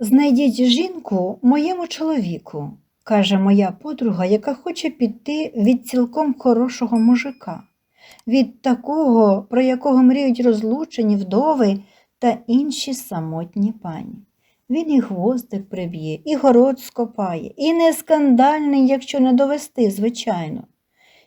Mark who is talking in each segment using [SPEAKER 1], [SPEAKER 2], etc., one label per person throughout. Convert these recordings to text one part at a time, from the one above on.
[SPEAKER 1] Знайдіть жінку моєму чоловіку, каже моя подруга, яка хоче піти від цілком хорошого мужика, від такого, про якого мріють розлучені вдови та інші самотні пані. Він і гвоздик приб'є, і город скопає, і не скандальний, якщо не довести, звичайно.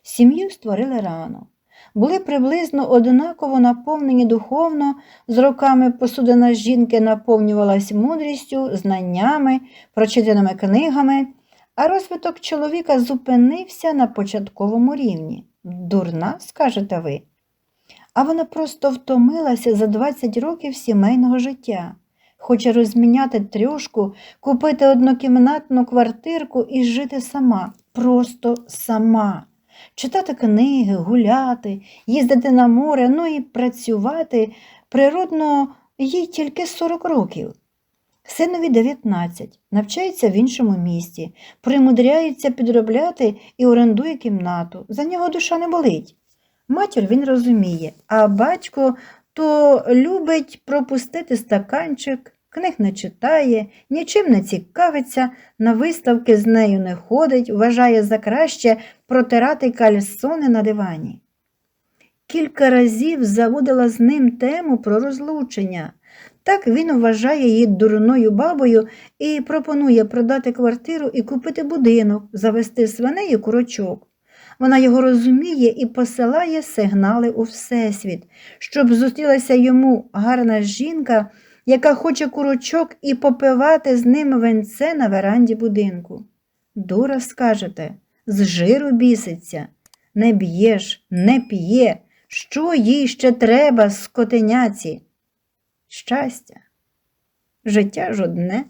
[SPEAKER 1] Сім'ю створили рано. Були приблизно однаково наповнені духовно, з роками посудина жінки наповнювалась мудрістю, знаннями, прочитаними книгами, а розвиток чоловіка зупинився на початковому рівні. Дурна, скажете ви. А вона просто втомилася за 20 років сімейного життя. Хоче розміняти трьошку, купити однокімнатну квартирку і жити сама, просто сама. Читати книги, гуляти, їздити на море, ну і працювати природно їй тільки 40 років. Синові 19, навчається в іншому місті, примудряється підробляти і орендує кімнату. За нього душа не болить. Матір він розуміє, а батько то любить пропустити стаканчик, книг не читає, нічим не цікавиться, на виставки з нею не ходить, вважає за краще протирати кальсони на дивані. Кілька разів заводила з ним тему про розлучення. Так він вважає її дурною бабою і пропонує продати квартиру і купити будинок, завести свиней і курочок. Вона його розуміє і посилає сигнали у Всесвіт, щоб зустрілася йому гарна жінка, яка хоче курочок і попивати з ним венце на веранді будинку. Дура, скажете, з жиру біситься, не б'єш, не п'є. Що їй ще треба, скотеняці? Щастя. Життя ж одне.